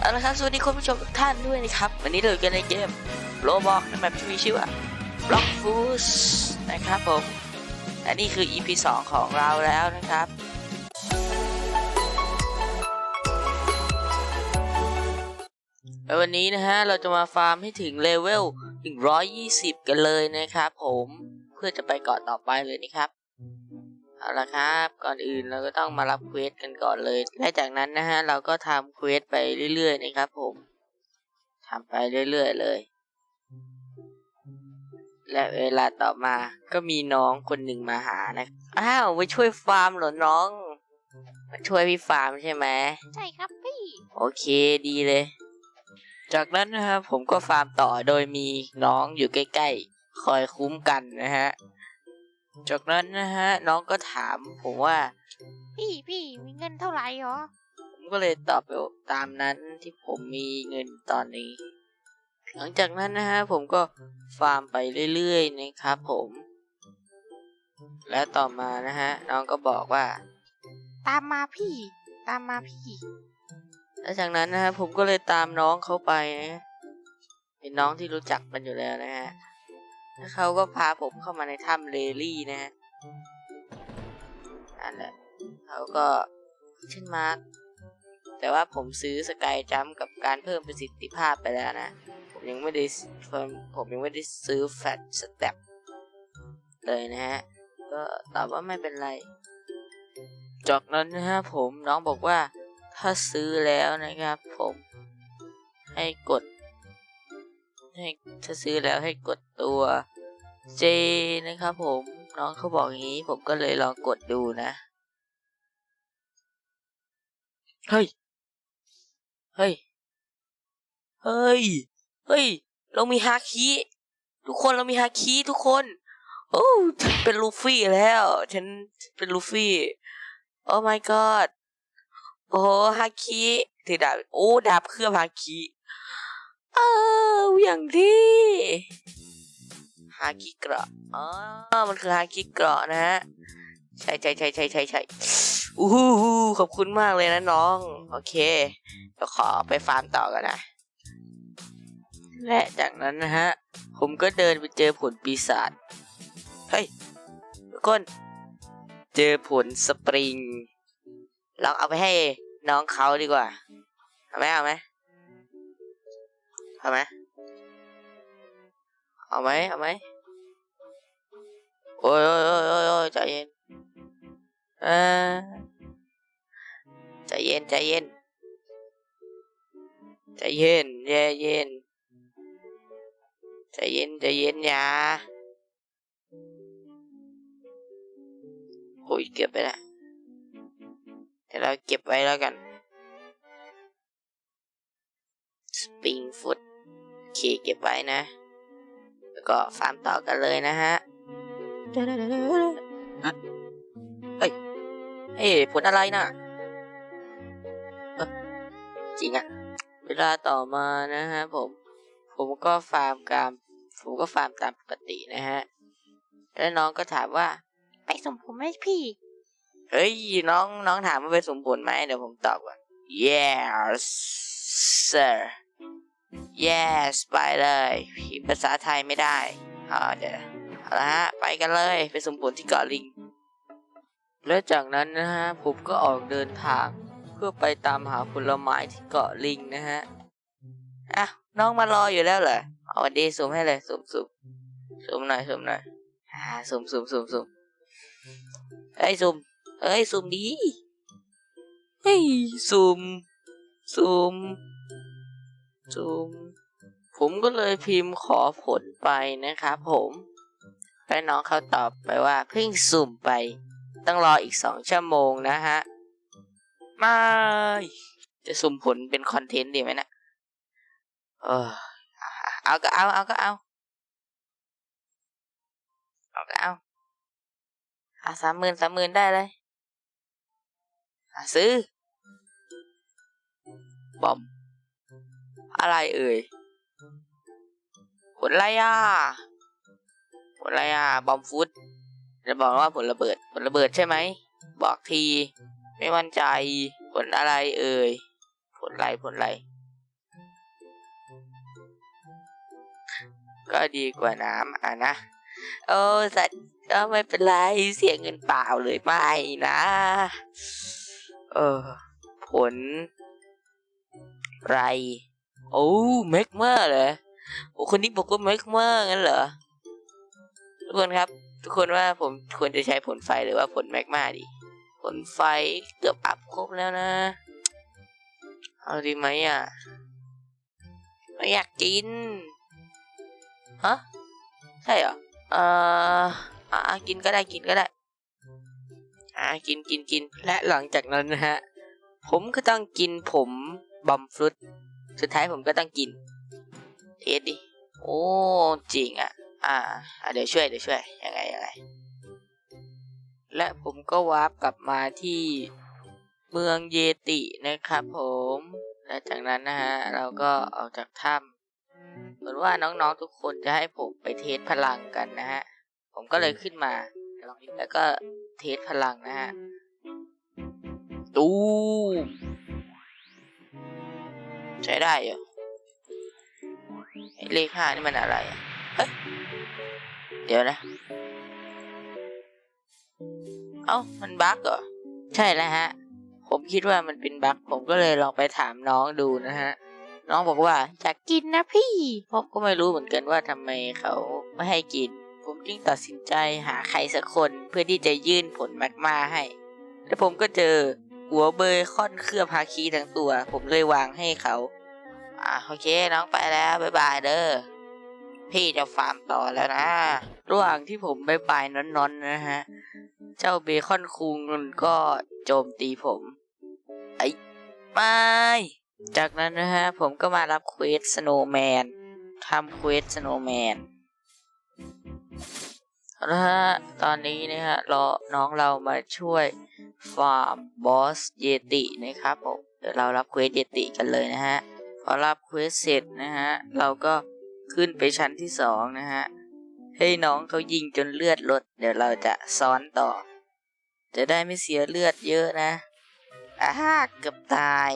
เอาละครับสวัสดีคุณผู้ชมทุกท่านด้วยนะครับ วันนี้เราอยู่กันในเกมโรบอกในแมปที่มีชื่อว่า Block f o o d นะครับผมและนี่คือ EP 2 ของเราแล้วนะครับแล้ววันนี้นะฮะ เราจะมาฟาร์มให้ถึงเลเวล 120 กันเลยนะครับผมเพื่อจะไปเกาะต่อไปเลยนะครับ เอาละครับ ก่อนอื่นเราก็ต้องมารับเควสกันก่อนเลย และจากนั้นนะฮะเราก็ทำเควสไปเรื่อยๆนะครับผมทำไปเรื่อยๆเลย และเวลาต่อมาก็มีน้องคนหนึ่งมาหานะ อ้าวมาช่วยฟาร์มเหรอน้อง มาช่วยพี่ฟาร์มใช่ไหม ใช่ครับพี่ โอเคดีเลย จากนั้นนะครับผมก็ฟาร์มต่อโดยมีน้องอยู่ใกล้ๆ คอยคุ้มกันนะฮะ จากนั้นนะฮะ น้องก็ถามผมว่า พี่พี่มีเงินเท่าไหร่หรอ ผมก็เลยตอบไปตามนั้นที่ผมมีเงินตอนนี้ หลังจากนั้นนะฮะ ผมก็ฟาร์มไปเรื่อยๆนะครับผม และต่อมานะฮะ น้องก็บอกว่า ตามมาพี่ ตามมาพี่แล้วจากนั้นนะฮะผมก็เลยตามน้องเขาไปนะเป็นน้องที่รู้จักกันอยู่แล้วนะฮะแล้ว เขาก็พาผมเข้ามาในถ้ำเลลี่นะฮะนั่นแหละเขาก็ชื่นมาร์กแต่ว่าผมซื้อสกายจัมกับการเพิ่มประสิทธิภาพไปแล้วนะ ผมยังไม่ได้ผมยังไม่ได้ซื้อแฟตสเต็ปเลยนะฮะ ก็ตอบว่าไม่เป็นไร จากนั้นนะฮะผมน้องบอกว่าถ้าซื้อแล้วนะครับผมให้กด ให้ถ้าซื้อแล้วให้กดตัว J นะครับผมน้องเขาบอกอย่างนี้ ผมก็เลยลองกดดูนะ เฮ้ย เฮ้ย เฮ้ย เฮ้ย เรามีฮาคิทุกคนเรามีฮาคิทุกคน โอ้ฉันเป็นลูฟี่แล้ว ฉันเป็นลูฟี่ โอ้ my god โอ้ฮาคิถือดาบ โอ้ ดาบเครื่องฮาคิ เอออย่างที่ฮาคิเกราะอ๋อมันคือฮาคิเกราะนะฮะใช่ใช่ใช่ใช่ใช่ใช่อู้หูขอบคุณมากเลยนะน้อง โอเคเดี๋ยวขอไปฟาร์มต่อกันนะ และจากนั้นนะฮะ ผมก็เดินไปเจอผลปีศาจ เฮ้ยทุกคนเจอผลสปริง ลองเอาไปให้น้องเขาดีกว่า เอาไหมเอาไหม เอาไหมเอาไหมเอาไหมโอ้ยโอ้ยโอ้ยโอ้ยโอ้ยใจเย็นเออใจเย็นใจเย็นใจเย็นใจเย็นใจเย็นใจเย็นอย่าโอ้ยเกือบไปล้วเดี๋ยวเราเก็บไว้แล้วกัน โอเคเก็บไว้นะ แล้วก็ฟาร์มต่อกันเลยนะฮะเฮ้ยเฮ้ยผลอะไรน่ะจริงอะเวลาต่อมานะฮะผม ผมก็ฟาร์มกามผมก็ฟาร์มตามปกตินะฮะ แล้วน้องก็ถามว่า ไปส่งผมให้พี่ เฮ้ยน้องน้องถามว่าเป็นสมผลไหมเดี๋ยวผมตอบก่อน yes sir yes ไปเลยพิมพ์ภาษาไทยไม่ได้อ่าเดี๋ยวเอาละฮะ ไปกันเลย ไปสมผลที่เกาะลิง และจากนั้นนะฮะ ผมก็ออกเดินทาง เพื่อไปตามหาผลไม้ที่เกาะลิงนะฮะ อะ น้องมารออยู่แล้วเหรอเอาดีสุมให้เลยสุมสุมสุมหน่อยสุมหน่อยอ่าสุมสุมสุมสุมไอ้ยสุมเอ้ยซูมดีเฮ้ยซูมซูม ซูม ผมก็เลยพิมพ์ขอผลไปนะครับผมแล้วน้องเขาตอบไปว่าเพิ่งสุ่มไป ต้องรออีกสองชั่วโมงนะฮะ ไม่ จะสุ่มผลเป็นคอนเทนต์ดีไหมนะเออเอาก็เอา เอาก็เอา เอาก็เอาอะสามหมื่นสามหมื่นได้เลย ซื้อบอม อะไรเอ่ยผลไรอะผลไรอะบอมฟุตจะบอกว่าผลระเบิดผลระเบิดใช่ไหมบอกที ไม่มั่นใจ ผลอะไรเอ่ยผลไรผลไรก็ดีกว่าน้ำอะนะโอ้สัตก็ไม่เป็นไรเสียเงินเปล่าเลยไม่นะเออผลไร โอ้เมกเมอร์เหรอโอ้คนนี้บอกว่าเมกเมอร์งั้นเหรอ ทุกคนครับ ทุกคนว่าผมควรจะใช้ผลไฟหรือว่าผลแมกมาดี ผลไฟเกือบอัพครบแล้วนะ เอาดีไหมอะ ไม่อยากกิน ฮะ ใช่เหรอ เอ่ออ่ากินก็ได้กินก็ได้ อ่ากินกินกินและหลังจากนั้นนะฮะ ผมก็ต้องกินผมบอมฟรุต สุดท้ายผมก็ต้องกินเทสดิ โอ้จริงอะ อ่าเดี๋ยวช่วยเดี๋ยวช่วยยังไงยังไง และผมก็วาร์ปกลับมาที่เมืองเยตินะครับผมและจากนั้นนะฮะเราก็ออกจากถ้ำเหมือนว่าน้องๆทุกคนจะให้ผมไปเทสพลังกันนะฮะ ผมก็เลยขึ้นมา แล้วก็เทสพลังนะฮะ ตูม ใช้ได้เรอไอ้เลขห้านี่มันอะไรอะเฮ้ยเดี๋ยวนะ เอ้า มันบั๊กเหรอ ใช่แล้วฮะ ผมคิดว่ามันเป็นบั๊กผมก็เลยลองไปถามน้องดูนะฮะ น้องบอกว่าอยากกินนะพี่ผมก็ไม่รู้เหมือนกันว่าทำไมเขาไม่ให้กิน ผมจึงตัดสินใจหาใครสักคนเพื่อที่จะยื่นผลแมกมาให้ แล้วผมก็เจอ หัวเบยค่อนเครือพาคีทั้งตัว ผมเลยวางให้เขา อ่าโอเคน้องไปแล้วบ๊ายบายเด้อพี่จะฟาร์มต่อแล้วนะ ระหว่างที่ผมบายบายนอนๆนะฮะ เจ้าเบคอนคุงมันก็โจมตีผม ไอ้ไม่จากนั้นนะฮะ ผมก็มารับเควสสโนว์แมนทำเควสสโนว์แมนนะฮะ ตอนนี้นะฮะรอน้องเรามาช่วย ฟาร์มบอสเยตินะครับผมเดี๋ยวเรารับเควสเยติกันเลยนะฮะพอรับเควสเสร็จนะฮะเราก็ขึ้นไปชั้นที่สองนะฮะให้น้องเขายิงจนเลือดลด เดี๋ยวเราจะซ้อนต่อ จะได้ไม่เสียเลือดเยอะนะอ้าเกือบตาย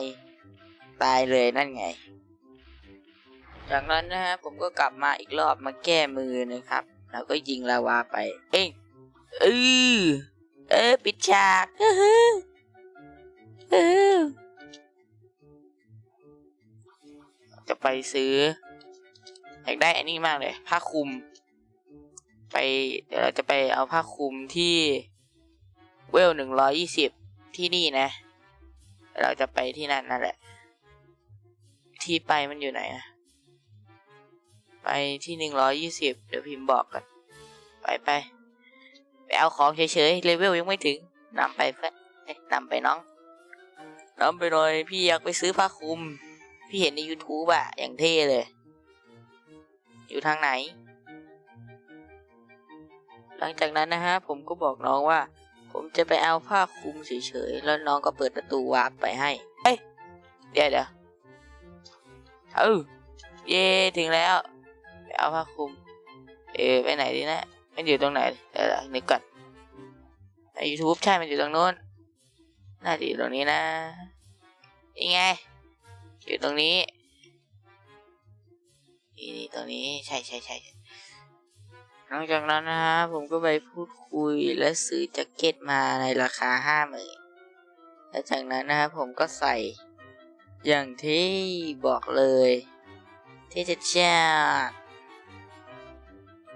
ตายเลยนั่นไง จากนั้นนะฮะผมก็กลับมาอีกรอบมาแก้มือนะครับ แล้วก็ยิงลาวาไป เอ้ยเออ เออ ปิดฉากเออเออจะไปซื้ออยากได้อันนี้มากเลย ผ้าคลุม ไป เดี๋ยวเราจะไปเอาผ้าคลุมที่เวลหนึ่งร้อยี่สิบที่นี่นะ เราจะไปที่นั่นนั่นแหละ ที่ไปมันอยู่ไหนอะไปที่หนึ่งร้อยี่สิบเดี๋ยวพิมพ์บอกกัน ไปไป ไปเอาของเฉยๆเลเวลยังไม่ถึงนำไปเพื่อนเอ้ยนำไปน้องนำไปหน่อยพี่อยากไปซื้อผ้าคลุม พี่เห็นใน YouTube อะอย่างเท่เลย อยู่ทางไหน หลังจากนั้นนะฮะ ผมก็บอกน้องว่า ผมจะไปเอาผ้าคลุมเฉยๆแล้วน้องก็เปิดประตูวาร์ปไปให้ เอ้ยเดี๋ยวเดี๋ยวเออเย่ถึงแล้ว ไปเอาผ้าคลุม เอะไปไหนดีนะ มันอยู่ตรงไหนเดี๋ยวนึกก่อนใน YouTube ใช่ มันอยู่ตรงโน้น น่าจะอยู่ตรงนี้นะนี่ไง อยู่ตรงนี้ นี่นี่ตรงนี้ ใช่ใช่ใช่หลังจากนั้นนะฮะผมก็ไปพูดคุยและซื้อแจ็คเก็ตมาในราคาห้าหมื่นและจากนั้นนะครับผมก็ใส่ อย่างที่บอกเลย ที่จะจ้าด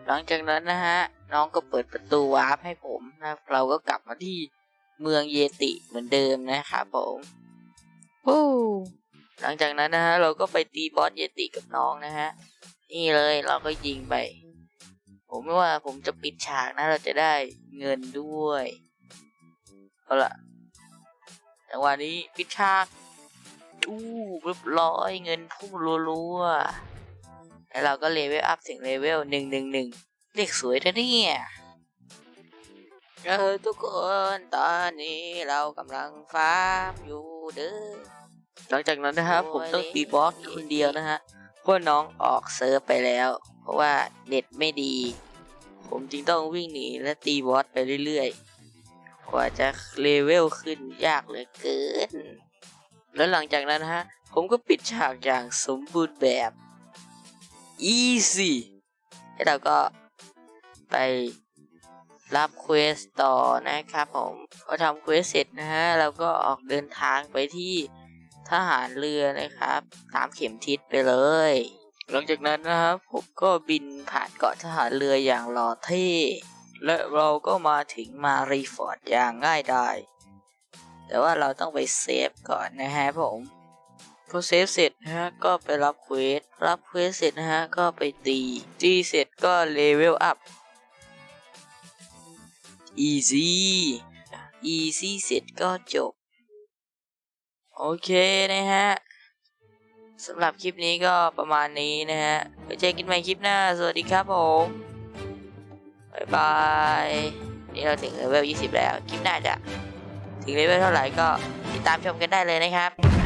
หลังจากนั้นนะฮะ น้องก็เปิดประตูวาร์ปให้ผมนะเราก็กลับมาที่เมืองเยติเหมือนเดิมนะครับผมวู้หลังจากนั้นนะฮะเราก็ไปตีบอสเยติกับน้องนะฮะ นี่เลยเราก็ยิงไป ผมไม่ว่าผมจะปิดฉากนะ เราจะได้เงินด้วยเอาละจังหวะนี้ปิดฉากอู้เรียบร้อยเงินพุ่งรัวๆ แล้วเราก็เลเวลอัพถึงเลเวลหนึ่งหนึ่งหนึ่งเลขสวยนะเนี่ยเออทุกคนตอนนี้เรากำลังฟาร์มอยู่เด้อหลังจากนั้นนะครับผมต้องตีบอสคนเดียวนะฮะเพราะน้องออกเซิร์ฟไปแล้ว เพราะว่าเน็ตไม่ดี ผมจึงต้องวิ่งหนีและตีบอสไปเรื่อยๆ กว่าจะเลเวลขึ้นยากเหลือเกิน แล้วหลังจากนั้นนะฮะผมก็ปิดฉากอย่างสมบูรณ์แบบ easy แล้วเราก็ไปรับเควสต่อนะครับผมพอทำเควสเสร็จนะฮะเราก็ออกเดินทางไปที่ทหารเรือนะครับตามเข็มทิศไปเลย หลังจากนั้นนะครับผมก็บินผ่านเกาะทหารเรืออย่างหล่อเท่และเราก็มาถึงมารีฟอร์ดอย่างง่ายดายแต่ว่าเราต้องไปเซฟก่อนนะฮะผม พอเซฟเสร็จนะฮะก็ไปรับเควสรับเควสเสร็จนะฮะก็ไปตีตีเสร็จก็เลเวลอัพ easy easy เสร็จก็จบ โอเคนะฮะสำหรับคลิปนี้ก็ประมาณนี้นะฮะไว้เจอกันใหม่คลิปหน้า สวัสดีครับผมบ๊ายบาย นี่เราถึงเลเวล 20 แล้ว คลิปหน้าจะ ถึงเลเวลเท่าไหร่ก็ติดตามชมกันได้เลยนะครับ